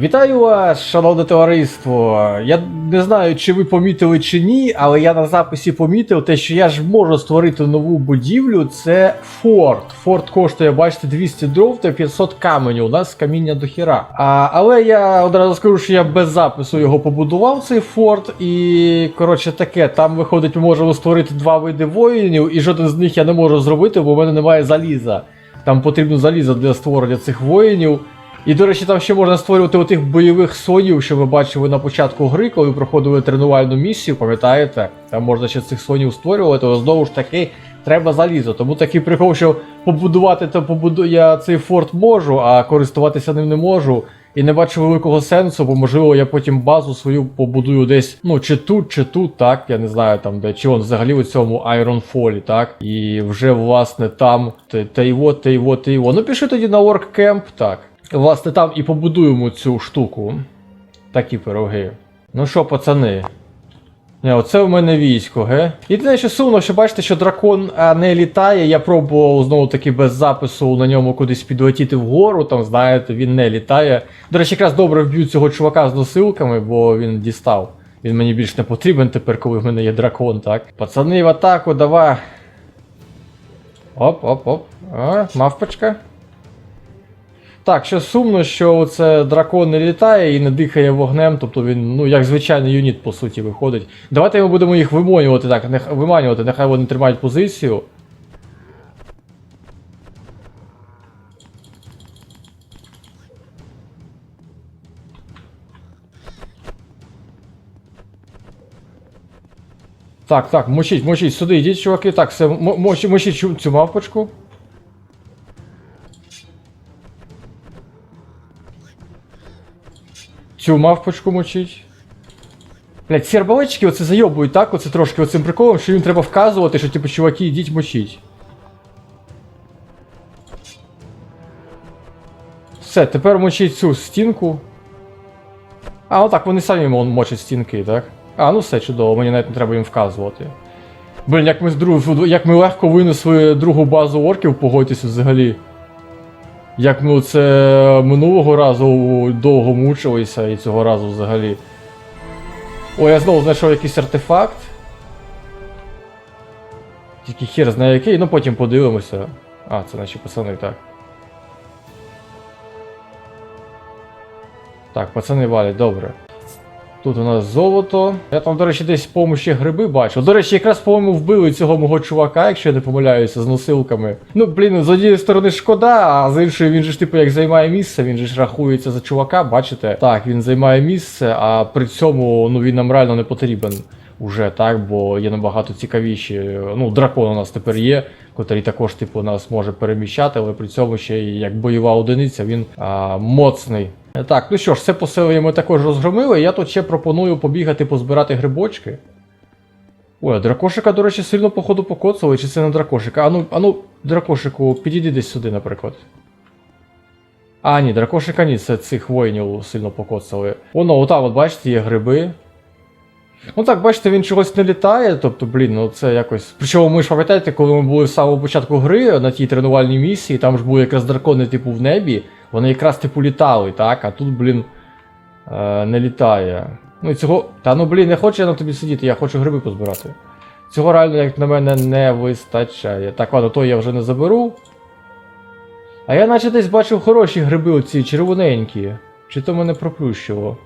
Вітаю вас, шановне товариство. Я не знаю, чи ви помітили чи ні, але я на записі помітив те, що я ж можу створити нову будівлю. Це форт. Форт коштує, бачите, 200 дров та 500 каменю. У нас каміння до хіра. А, але я одразу скажу, що я без запису його побудував, цей форт. І коротше таке, там виходить, ми можемо створити два види воїнів, і жоден з них я не можу зробити, бо в мене немає заліза. Там потрібно залізо для створення цих воїнів. І, до речі, там ще можна створювати отих бойових сонів, що ви бачили на початку гри, коли проходили тренувальну місію, пам'ятаєте? Там можна ще цих сонів створювати, але знову ж таки треба залізо. Тому такий прикол, що побудувати то побуду... я цей форт можу, а користуватися ним не можу. І не бачу великого сенсу, бо можливо я потім базу свою побудую десь, ну чи тут, чи тут, так, я не знаю там де, чи он взагалі у цьому Ironfall, так. І вже власне там те, те його, те його, те його. Ну пішли тоді на Workcamp, так. Власне, там і побудуємо цю штуку. Такі пироги. Ну що, пацани? Не, оце в мене військо, ге? Єдине, що сумно, що бачите, що дракон а, не літає. Я пробував знову таки без запису на ньому кудись підлетіти вгору, там, знаєте, він не літає. До речі, якраз добре вб'ю цього чувака з носилками, бо він дістав. Він мені більш не потрібен тепер, коли в мене є дракон, так? Пацани, в атаку, давай. Оп, оп, оп. А, мавпочка. Так, що сумно, що це дракон не літає і не дихає вогнем, тобто він, ну, як звичайний юніт, по суті, виходить. Давайте ми будемо їх виманювати, так, нех, виманювати, нехай вони тримають позицію. Так, так, мочіть, мочіть, сюди, йдіть, чуваки, так, все, мочіть, цю мавпочку. Цю мавпочку мочить. Блять, ці арбалетчики оце зайобують так, оце трошки оцим приколом, що їм треба вказувати, що типу, чуваки, йдіть мочіть. Все, тепер мочіть цю стінку. А, ну так, вони самі мочать стінки, так? А, ну все чудово, мені навіть не треба їм вказувати. Блін, як ми як ми легко винесли другу базу орків, погодьтеся взагалі. Як ми це минулого разу довго мучилися і цього разу взагалі. О, я знову знайшов якийсь артефакт. Тільки хер знає який, ну потім подивимося. А, це наші пацани, так. Так, пацани валять, добре. Тут у нас золото. Я там, до речі, десь по-моєму ще гриби бачив. До речі, якраз, по-моєму, вбили цього мого чувака, якщо я не помиляюся, з носилками. Ну, блін, з однієї сторони шкода, а з іншої він же ж типу як займає місце, він же ж рахується за чувака, бачите? Так, він займає місце, а при цьому ну він нам реально не потрібен. Уже так, бо є набагато цікавіші. Ну, дракон у нас тепер є, котрий також, типу, нас може переміщати, але при цьому ще як бойова одиниця він а, моцний. Так, ну що ж, це поселення ми також розгромили. Я тут ще пропоную побігати позбирати грибочки. Ой, а дракошика, до речі, сильно походу покоцали, чи це не дракошика? Ану, ану, дракошику, підійди десь сюди, наприклад. А, ні, дракошика ні, це цих воїнів сильно покоцали. Воно, отам, от бачите, є гриби. Ну так, бачите, він чогось не літає, тобто, блін, ну це якось. Причому ми ж пам'ятаєте, коли ми були з самого початку гри на тій тренувальній місії, там ж були якраз дракони, типу, в небі, вони якраз типу літали, так? А тут, блін, е, не літає. Ну і цього. Та ну блін, не хочу я на тобі сидіти, я хочу гриби позбирати. Цього реально, як на мене, не вистачає. Так, ладно, то я вже не заберу. А я наче десь бачив хороші гриби, оці червоненькі. Чи то мене проплющило?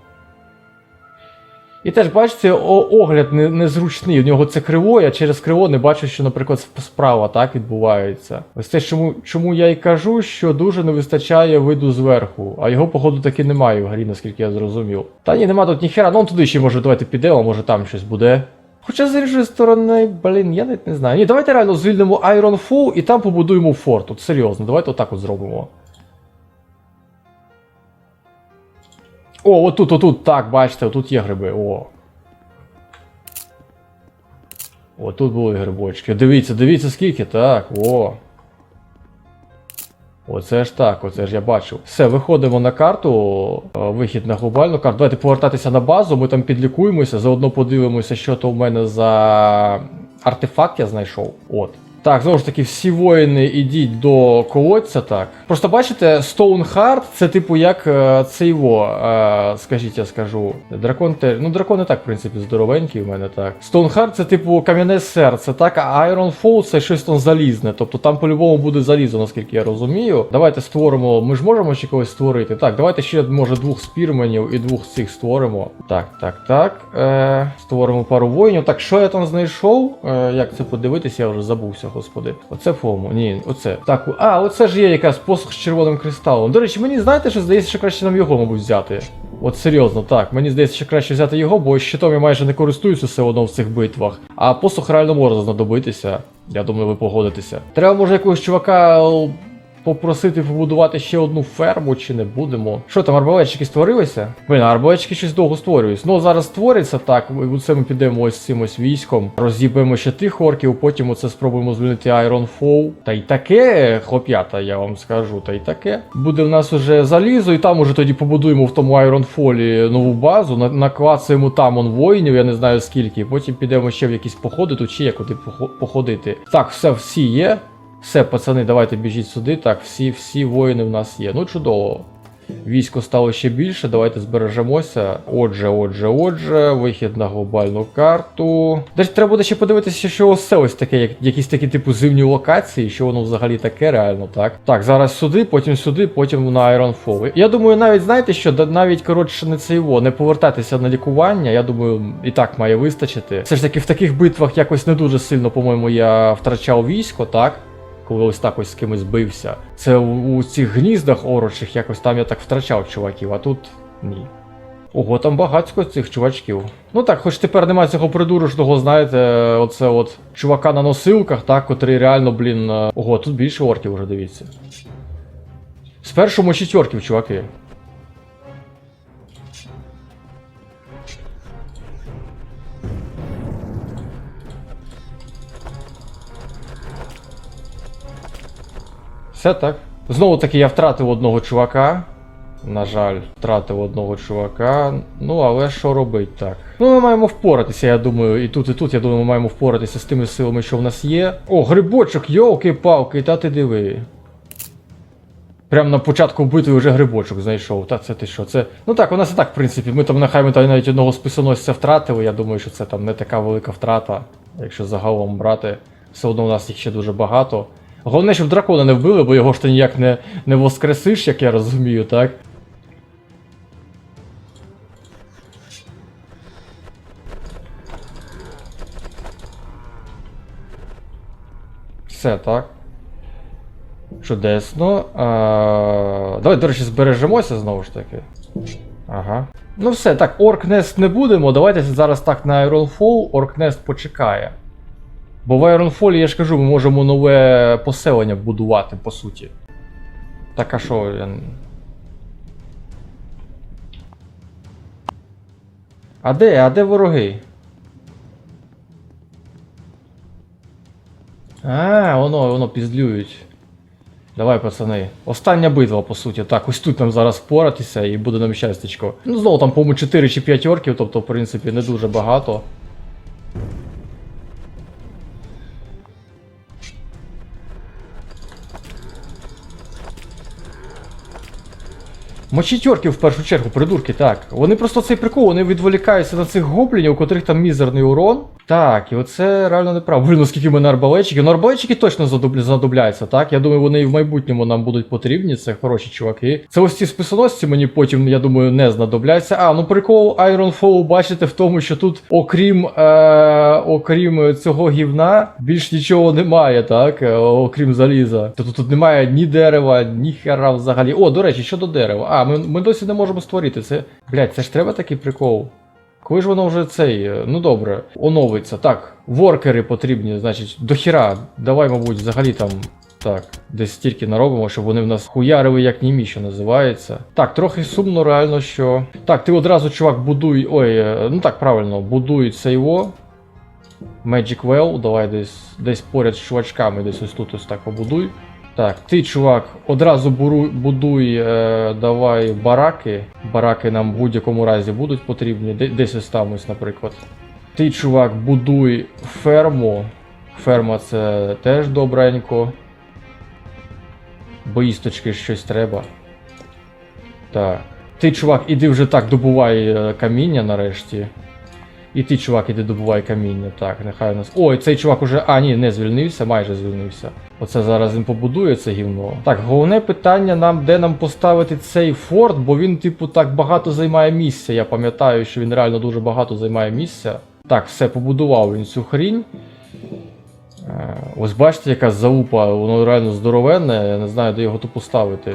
І теж бачите, огляд незручний. У нього це криво, я через криво не бачу, що, наприклад, справа так відбувається. Ось те, чому, чому я й кажу, що дуже не вистачає виду зверху, а його, походу, таки немає в грі, наскільки я зрозумів. Та ні, нема тут ніхера, ну туди ще може давайте підемо, може там щось буде. Хоча з іншої сторони, блін, я навіть не знаю. Ні, давайте реально звільнимо Ironfall і там побудуємо форт. От серйозно, давайте отак от зробимо. О, отут, отут, так, бачите, отут є гриби. О. О, тут були грибочки. Дивіться, дивіться скільки, так, о. Оце ж так, оце ж я бачив. Все, виходимо на карту, е, вихід на глобальну карту. Давайте повертатися на базу, ми там підлікуємося, заодно подивимося, що то в мене за артефакт я знайшов. От. Так, знову ж таки, всі воїни ідіть до колодця, так. Просто бачите, Stoneheart це типу як е, це його, е, скажіть, я скажу. Дракон теж. Ну, дракони так, в принципі, здоровенькі в мене так. Stoneheart це типу кам'яне серце, так, а Ironfall це щось там залізне. Тобто там по-любому буде залізо, наскільки я розумію. Давайте створимо. Ми ж можемо ще когось створити. Так, давайте ще, може, двох спірменів і двох цих створимо. Так, так, так. Е, створимо пару воїнів. Так, що я там знайшов? Е, як це подивитися, я вже забувся, господи. Оце фому. Ні, оце. Так, а, оце ж є якась посох з червоним кристалом. До речі, мені знаєте, що здається, що краще нам його, мабуть, взяти. От серйозно, так. Мені здається, що краще взяти його, бо щитом я майже не користуюся все одно в цих битвах. А посох реально може знадобитися. Я думаю, ви погодитеся. Треба, може, якогось чувака попросити побудувати ще одну ферму, чи не будемо. Що там, арбалетчики створилися? Блін, арбалетчики щось довго створюються. Ну, зараз створиться так. і Оце ми підемо ось цим ось військом. Розіб'ємо ще тих орків, потім оце спробуємо звільнити Iron Fall. Та й таке, хлоп'ята, я вам скажу, та й таке. Буде в нас уже залізо, і там уже тоді побудуємо в тому Iron Fall нову базу, на- наклацаємо там он воїнів, я не знаю скільки. Потім підемо ще в якісь походи, тут ще є куди походити. Так, все, всі є. Все, пацани, давайте біжіть сюди. Так, всі, всі воїни в нас є. Ну, чудово. Військо стало ще більше, давайте збережемося. Отже, отже, отже, вихід на глобальну карту. Десь треба буде ще подивитися, що ось ось таке, як, якісь такі типу зимні локації, що воно взагалі таке реально, так? Так, зараз сюди, потім сюди, потім на Ironfall. Я думаю, навіть знаєте що, навіть коротше не це його, не повертатися на лікування, я думаю, і так має вистачити. Все ж таки в таких битвах якось не дуже сильно, по-моєму, я втрачав військо, так? Коли ось так ось з кимось бився. Це у, у цих гніздах орочих якось там я так втрачав чуваків, а тут ні. Ого, там багатько цих чувачків. Ну так, хоч тепер немає цього придурочного, знаєте, оце от чувака на носилках, так, котрий реально, блін. е, Ого, тут більше орків вже дивіться. Спершу мочіть орків, чуваки. Все так. Знову таки я втратив одного чувака. На жаль, втратив одного чувака. Ну, але що робить так? Ну, ми маємо впоратися, я думаю, і тут, і тут, я думаю, ми маємо впоратися з тими силами, що в нас є. О, грибочок, йолки-палки, та ти диви. Прямо на початку битви вже грибочок знайшов. Та це ти що? Це. Ну так, у нас і так, в принципі, ми там нехай ми навіть одного списоносця втратили. Я думаю, що це там не така велика втрата. Якщо загалом брати, все одно у нас їх ще дуже багато. Головне, щоб дракона не вбили, бо його ж ти ніяк не, не воскресиш, як я розумію, так? Все, так. Чудесно. А, давай, до речі, збережемося знову ж таки. Ага. Ну все, так, Оркнест не будемо. Давайте зараз так на Ironfall. Оркнест почекає. Бо в Ironfall, я ж кажу, ми можемо нове поселення будувати, по суті. Так а що, я... А де? А де вороги? А, воно, воно піздлюють. Давай, пацани. Остання битва, по суті. Так, ось тут нам зараз впоратися і буде нам щастячко. Ну, знову там, по-моєму, 4 чи 5 орків, тобто, в принципі, не дуже багато. Мочіть орків в першу чергу, придурки, так. Вони просто цей прикол, вони відволікаються на цих гоблінів, у котрих там мізерний урон. Так, і оце реально неправда. Блін, наскільки в мене арбалетчики. Ну арбалетчики точно задубля- знадобляться, так? Я думаю, вони і в майбутньому нам будуть потрібні, це хороші чуваки. Це ось ці списоносці мені потім, я думаю, не знадобляться. А, ну прикол Ironfall бачите в тому, що тут, окрім, е- окрім цього гівна, більш нічого немає, так? Е, Окрім заліза. Тобто тут немає ні дерева, ні хера взагалі. О, до речі, щодо дерева. А, ми, ми досі не можемо створити це. Блять, це ж треба такий прикол. Коли ж воно вже цей, е, ну добре, оновиться. Так, воркери потрібні, значить, до хіра. Давай, мабуть, взагалі там. Так, десь стільки наробимо, щоб вони в нас хуярили, як німі, що називається. Так, трохи сумно, реально, що. Так, ти одразу, чувак, будуй. Ой, е, ну так, правильно, будуй це його. Magic Well, давай десь десь поряд з чувачками, десь ось тут ось так побудуй. Так, ти, чувак, одразу буру, будуй, е, давай бараки. Бараки нам в будь-якому разі будуть потрібні. Де- Десь ось там ось, наприклад. Ти, чувак, будуй ферму. Ферма це теж добренько. Боїсточки щось треба. Так. Ти, чувак, іди вже так добувай е, каміння нарешті. І ти, чувак, іди добувай каміння. Так, нехай у нас. Ой, цей чувак уже. А, ні, не звільнився, майже звільнився. Оце зараз він побудує це гівно. Так, головне питання нам, де нам поставити цей форт, бо він, типу, так багато займає місця. Я пам'ятаю, що він реально дуже багато займає місця. Так, все, побудував він цю хрінь. Е, Ось бачите, яка залупа, воно реально здоровенне, я не знаю, де його тут поставити.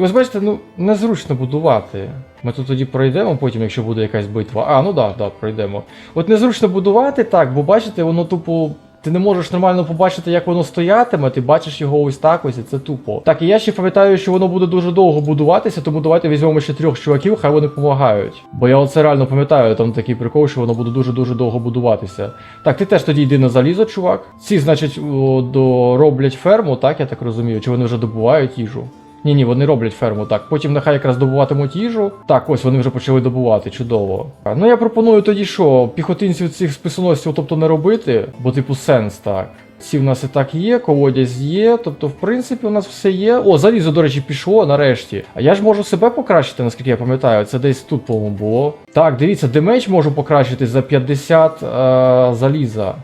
І ось бачите, ну незручно будувати. Ми тут тоді пройдемо потім, якщо буде якась битва. А, ну да, да, пройдемо. От незручно будувати так, бо бачите, воно тупо. Ти не можеш нормально побачити, як воно стоятиме, ти бачиш його ось так ось, і це тупо. Так, і я ще пам'ятаю, що воно буде дуже довго будуватися, тому давайте візьмемо ще трьох чуваків, хай вони допомагають. Бо я оце реально пам'ятаю, там такий прикол, що воно буде дуже-дуже довго будуватися. Так, ти теж тоді йди на залізо, чувак. Ці, значить, о, до... роблять ферму, так, я так розумію, чи вони вже добувають їжу. Ні, ні, вони роблять ферму, так. Потім нехай якраз добуватимуть їжу. Так, ось вони вже почали добувати, чудово. Ну я пропоную тоді що, піхотинців цих списоносців, тобто не робити, бо типу сенс так. Ці в нас і так є, колодязь є, тобто, в принципі, у нас все є. О, залізо, до речі, пішло нарешті. А я ж можу себе покращити, наскільки я пам'ятаю, це десь тут, по-моєму, було. Так, дивіться, демедж можу покращити за 50 е, заліза.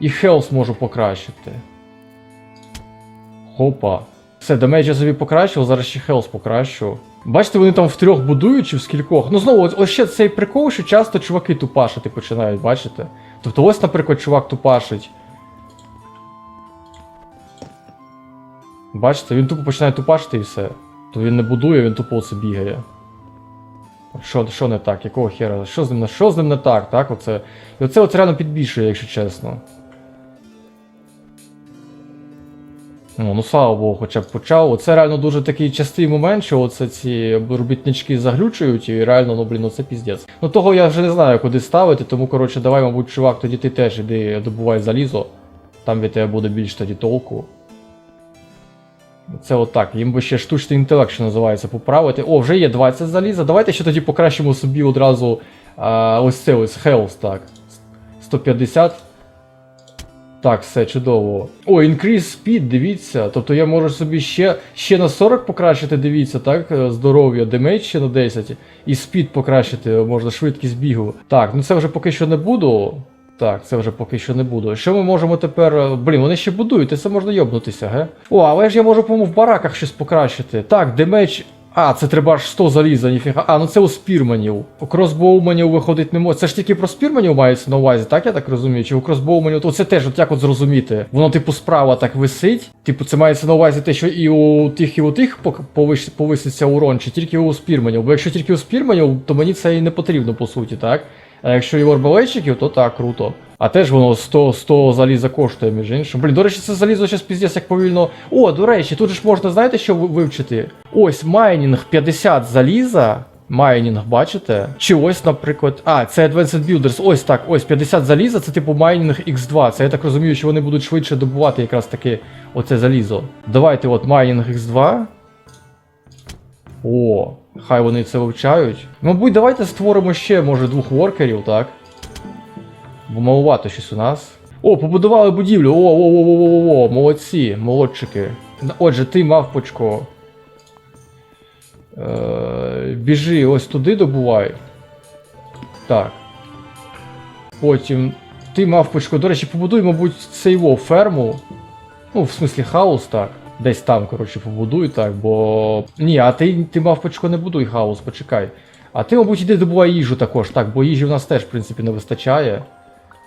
І хелс можу покращити. Хопа. Все, демедж я собі покращив, зараз ще хелс покращу. Бачите, вони там втрьох будують чи в скількох. Ну знову, ось- ще цей прикол, що часто чуваки тупашити починають, бачите? Тобто ось, наприклад, чувак тупашить. Бачите, він тупо починає тупашити і все. То він не будує, він тупо оце бігає. Що, що не так? Якого хера? Що з ним, що з ним не так, так? Оце. І оце от реально підбільшує, якщо чесно. Ну, ну слава Богу, хоча б почав. Оце реально дуже такий частий момент, що оце ці робітнички заглючують, і реально, ну блін, ну це піздець. Ну того я вже не знаю, куди ставити, тому коротше, давай, мабуть, чувак, тоді ти теж іди добувай залізо. Там від тебе буде більш тоді толку. Це отак. Їм би ще штучний інтелект, що називається, поправити. О, вже є 20 заліза. Давайте ще тоді покращимо собі одразу а, ось це ось Health, так. 150. Так, все чудово. О, increase speed, дивіться. Тобто я можу собі ще, ще на 40 покращити, дивіться, так? е, Здоров'я, демедж ще на 10. І speed покращити, можна швидкість бігу. Так, ну це вже поки що не буду. Так, це вже поки що не буду. Що ми можемо тепер. е, Блін, вони ще будують, це можна йобнутися, ге? О, але ж я можу, по-моєму, в бараках щось покращити. Так, демедж. А, це треба аж 100 заліза, ніфіга. А, ну це у спірманів. У кросбоуманів виходить не може. Це ж тільки про спірманів мається на увазі, так я так розумію? Чи у кросбоуманів, то це теж, от як от зрозуміти. Воно, типу, справа так висить. Типу, це мається на увазі те, що і у тих, і у тих повиш- повиситься урон, чи тільки у спірманів. Бо якщо тільки у спірманів, то мені це і не потрібно, по суті, так? А якщо і у арбалетчиків, то так, круто. А теж воно 100, 100 заліза коштує, між іншим. Блін, до речі, це залізо зараз піздець як повільно. О, до речі, тут ж можна, знаєте, що вивчити? Ось майнінг 50 заліза. Майнінг, бачите? Чи ось, наприклад. А, це Advanced Builders. Ось так, ось 50 заліза, це типу майнінг X2. Це я так розумію, що вони будуть швидше добувати якраз таки оце залізо. Давайте от майнінг X2. О, хай вони це вивчають. Мабуть, давайте створимо ще, може, двох воркерів, так? Бо малувато щось у нас. О, побудували будівлю. О, о, о, о, о, о, молодці, молодчики. Отже, ти, мавпочко. Е, біжи ось туди добувай. Так. Потім. Ти, мавпочко, до речі, побудуй, мабуть, цейво ферму. Ну, в смислі, хаус, так. Десь там, коротше, побудуй, так, бо. Ні, а ти, ти мавпочко, не будуй хаус, почекай. А ти, мабуть, іди добувай їжу також, так, бо їжі в нас теж, в принципі, не вистачає.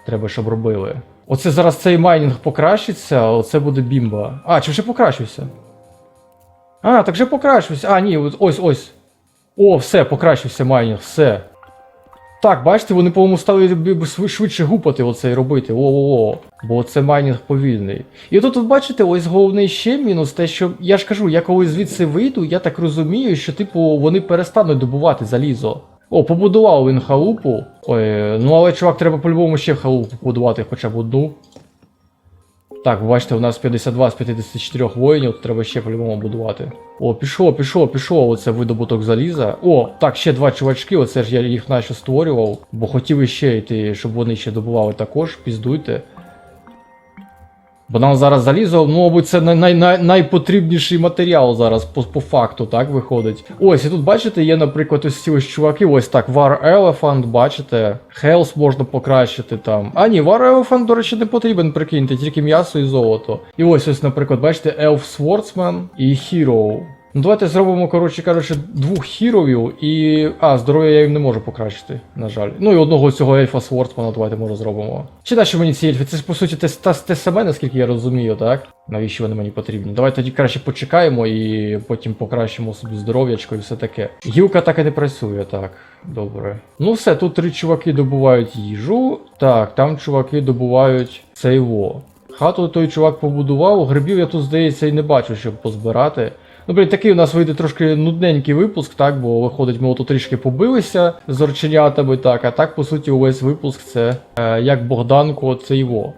Треба, щоб робили. Оце зараз цей майнінг покращиться, оце буде бімба. А, чи вже покращився? А, так вже покращився. А, ні, ось ось. О, все, покращився майнінг, все. Так, бачите, вони, по-моєму, стали швидше гупати оце і робити. О-о-о. Бо це майнінг повільний. І тут, от бачите, ось головний ще мінус, те, що я ж кажу, я коли звідси вийду, я так розумію, що, типу, вони перестануть добувати залізо. О, побудував він халупу. Ой, ну але чувак, треба по-любому ще халупу побудувати хоча б одну. Так, бачите, у нас 52 з 54 воїнів, треба ще по-любому будувати. О, пішло, пішло, пішло, оце видобуток заліза. О, так, ще два чувачки, оце ж я їх наче створював, бо хотів іще йти, щоб вони ще добували також, піздуйте. Бо нам зараз залізо, ну, мабуть, це най- най- най- найпотрібніший матеріал зараз по, по факту, так виходить. Ось, і тут бачите, є, наприклад, ось ці ось чуваки, ось так, War Elephant, бачите, Health можна покращити там. А ні, War Elephant, до речі, не потрібен, прикиньте, тільки м'ясо і золото. І ось ось, наприклад, бачите, Elf Swordsman і Hero. Ну, давайте зробимо, коротше кажучи, двох хіровів і. А, здоров'я я їм не можу покращити, на жаль. Ну і одного цього ельфа Свордсмана давайте може зробимо. Чи нащо мені ці ельфи? Це ж по суті те, те, те саме, наскільки я розумію, так? Навіщо вони мені потрібні? Давайте тоді краще почекаємо і потім покращимо собі здоров'ячко і все таке. Гілка так і не працює, так. Добре. Ну все, тут три чуваки добувають їжу. Так, там чуваки добувають цейво. Хату той чувак побудував, грибів я тут, здається, і не бачу, щоб позбирати. Ну, блін, такий у нас вийде трошки нудненький випуск, так, бо виходить, ми ото трішки побилися з орченятами, так, а так, по суті, увесь випуск це е, як Богданко це його.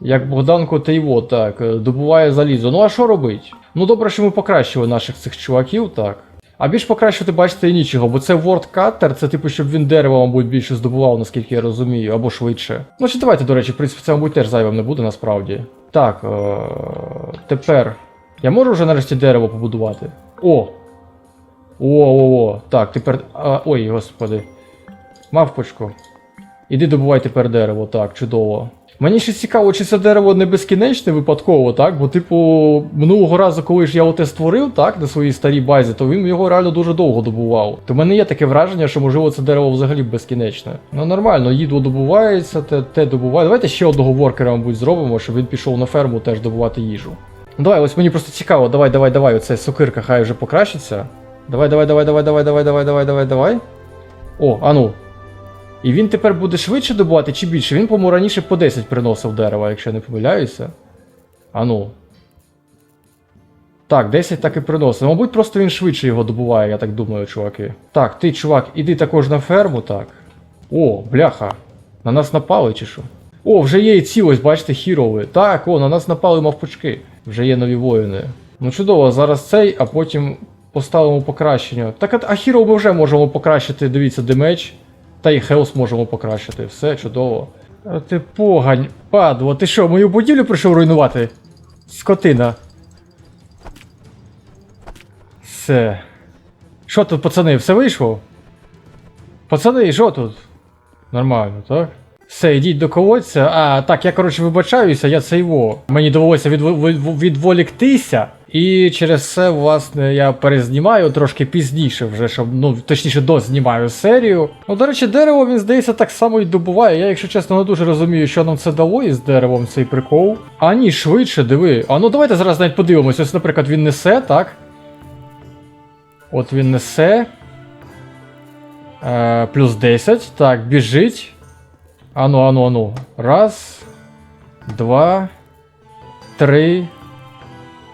Як Богданко та його, так, е, добуває залізо. Ну а що робить? Ну добре, що ми покращили наших цих чуваків, так. А більш покращити, бачите, і нічого, бо це World Cutter, це типу, щоб він дерево, мабуть, більше здобував, наскільки я розумію, або швидше. Ну чи давайте, до речі, в принципі, це, мабуть, теж зайвим не буде насправді. Так, е- тепер. Я можу вже нарешті дерево побудувати? О! О-о-о! Так, тепер. А, ой, господи. Мавпочко. Іди добувай тепер дерево, так, чудово. Мені ще цікаво, чи це дерево не безкінечне випадково, так? Бо, типу, минулого разу, коли ж я оте створив, так, на своїй старій базі, то він його реально дуже довго добував. То в мене є таке враження, що можливо це дерево взагалі безкінечне. Ну нормально, їдло добувається, те, те добуває. Давайте ще одного воркера, мабуть, зробимо, щоб він пішов на ферму теж добувати їжу. Ну давай, ось мені просто цікаво, давай, давай, давай, оце сокирка хай вже покращиться. Давай, давай, давай, давай, давай, давай, давай, давай, давай, давай. О, а ну. І він тепер буде швидше добувати чи більше? Він, по-моєму, раніше по 10 приносив дерева, якщо я не помиляюся. А ну. Так, 10 так і приносив. Мабуть, просто він швидше його добуває, я так думаю, чуваки. Так, ти, чувак, іди також на ферму, так. О, бляха. На нас напали чи що? О, вже є і ці, бачите, хірови. Так, о, на нас напали мавпочки. Вже є нові воїни. Ну чудово, зараз цей, а потім поставимо покращення. Так, а- хіро ми вже можемо покращити, дивіться, демедж. Та й хелс можемо покращити. Все чудово. А ти погань, падло, ти що, мою будівлю прийшов руйнувати? Скотина. Все. Що тут, пацани, все вийшло? Пацани, що тут? Нормально, так? Все, йдіть до колодця. А, так, я коротше вибачаюся, я це його. Мені довелося відво- від- відволіктися. І через це, власне, я перезнімаю трошки пізніше, вже щоб, ну, точніше, дознімаю серію. Ну, до речі, дерево він, здається, так само і добуває. Я, якщо чесно, не дуже розумію, що нам це дало із деревом цей прикол. А ні, швидше, диви. А ну давайте зараз навіть подивимось. Ось, наприклад, він несе, так? От він несе. Е, плюс 10. Так, біжить. Ану, ану, ану. Раз. Два. Три.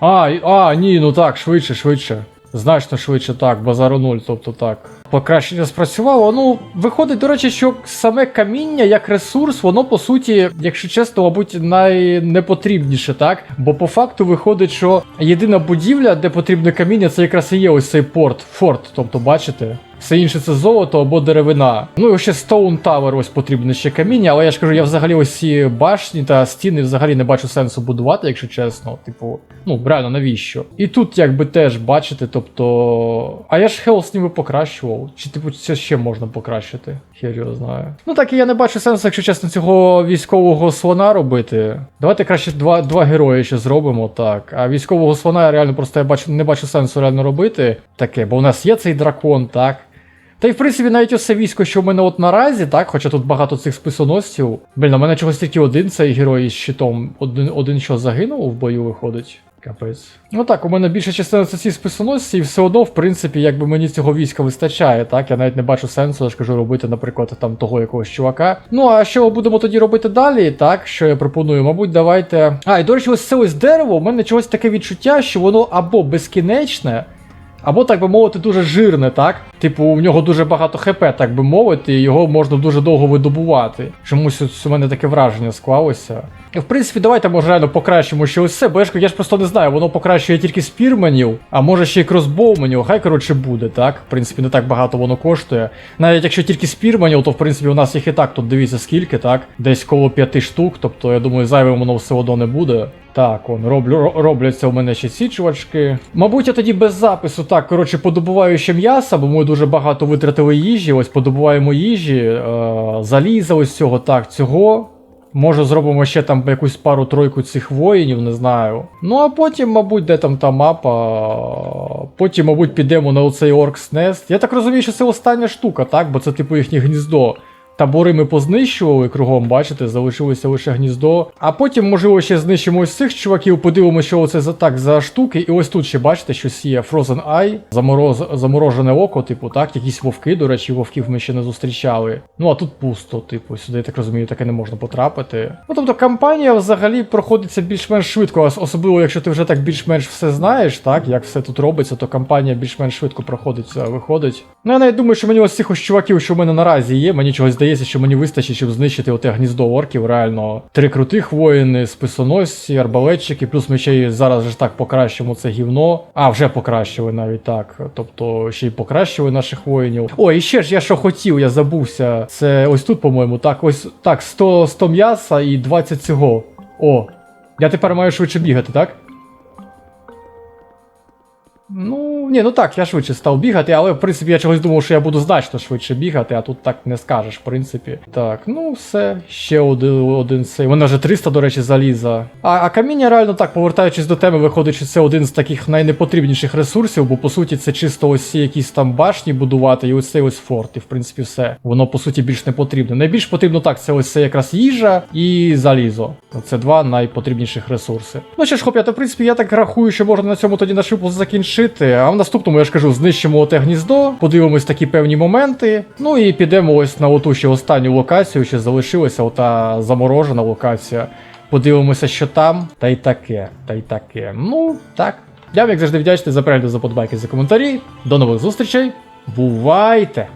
А, а, ні, ну так, швидше, швидше. Значно швидше так, базару 0, тобто так. Покращення спрацювало. Ну, виходить, до речі, що саме каміння як ресурс, воно по суті, якщо чесно, мабуть, найнепотрібніше, так? Бо по факту виходить, що єдина будівля, де потрібне каміння, це якраз і є ось цей порт, форт, тобто, бачите? Все інше це золото або деревина. Ну і ще Stone Tower ось потрібне ще каміння, але я ж кажу, я взагалі ось ці башні та стіни взагалі не бачу сенсу будувати, якщо чесно. Типу, ну реально навіщо? І тут якби теж бачите, тобто. А я ж Хелс ніби покращував. Чи типу це ще можна покращити? Хер його знаю. Ну так і я не бачу сенсу, якщо чесно, цього військового слона робити. Давайте краще два, два герої ще зробимо, так. А військового слона я реально просто я бачу, не бачу сенсу реально робити таке, бо у нас є цей дракон, так. Та й в принципі навіть оце військо, що в мене от наразі, так, хоча тут багато цих списоносців. Блін, у мене чогось тільки один цей герой із щитом. Один, один що загинув в бою виходить. Капець. Ну так, у мене більша частина це ці списоносці, і все одно, в принципі, якби мені цього війська вистачає, так? Я навіть не бачу сенсу, я ж кажу, робити, наприклад, там того якогось чувака. Ну, а що ми будемо тоді робити далі, так? Що я пропоную? Мабуть, давайте. А, і до речі, ось це ось дерево, у мене чогось таке відчуття, що воно або безкінечне. Або, так би мовити, дуже жирне, так? Типу, у нього дуже багато хп, так би мовити, і його можна дуже довго видобувати. Чомусь у мене таке враження склалося. В принципі, давайте може реально покращимо ще ось це, бо я ж, просто не знаю, воно покращує тільки спірменів, а може ще й кросбоуменів, хай коротше буде, так? В принципі, не так багато воно коштує. Навіть якщо тільки спірменів, то в принципі у нас їх і так тут дивіться скільки, так? Десь коло п'яти штук, тобто я думаю, зайвим воно все одно не буде. Так, он роблю, робляться у мене ще ці чувачки. Мабуть, я тоді без запису. Так, коротше, подобуваю ще м'яса, бо ми дуже багато витратили їжі. Ось подобуваємо їжі, е, заліза ось цього, так, цього. Може, зробимо ще там якусь пару-тройку цих воїнів, не знаю. Ну а потім, мабуть, де там та мапа. Потім, мабуть, підемо на оцей Nest. Я так розумію, що це остання штука, так? Бо це типу їхнє гніздо. Табори ми познищували кругом, бачите, залишилося лише гніздо. А потім, можливо, ще знищимо ось цих чуваків, подивимося, що це за так за штуки. І ось тут ще бачите, щось є Frozen Eye, замороз, заморожене око, типу, так, якісь вовки, до речі, вовків ми ще не зустрічали. Ну а тут пусто, типу, сюди, я так розумію, таке не можна потрапити. Ну тобто кампанія взагалі проходиться більш-менш швидко, особливо, якщо ти вже так більш-менш все знаєш, так, як все тут робиться, то кампанія більш-менш швидко проходиться, виходить. Ну я навіть думаю, що мені ось цих ось чуваків, що в мене наразі є, мені чогось здається, що мені вистачить, щоб знищити оте гніздо орків, реально. Три крутих воїни, списоносці, арбалетчики, плюс ми ще й зараз же так покращимо це гівно. А, вже покращили навіть так. Тобто ще й покращили наших воїнів. О, і ще ж я що хотів, я забувся. Це ось тут, по-моєму, так, ось так, 100, 100 м'яса і 20 цього. О, я тепер маю швидше бігати, так? Ну, ні, ну так, я швидше став бігати, але в принципі я чогось думав, що я буду значно швидше бігати, а тут так не скажеш, в принципі. Так, ну все, ще один, один цей. Вона вже 300, до речі, заліза. А, а каміння реально так, повертаючись до теми, виходить, що це один з таких найнепотрібніших ресурсів, бо по суті це чисто ось ці якісь там башні будувати, і ось цей ось форт, і в принципі все. Воно по суті більш не потрібно. Найбільш потрібно так, це ось це якраз їжа і залізо. Це два найпотрібніших ресурси. Ну що ж, хлоп'ята, в принципі, я так рахую, що можна на цьому тоді наш випуск закінчити. А в наступному, я ж кажу, знищимо оте гніздо, подивимось такі певні моменти. Ну і підемо ось на оту ще останню локацію, ще залишилася ота заморожена локація. Подивимося, що там, та й таке, та й таке. Ну, так. Я, вам, як завжди, вдячний за перегляд, за подбайки, за коментарі. До нових зустрічей. Бувайте!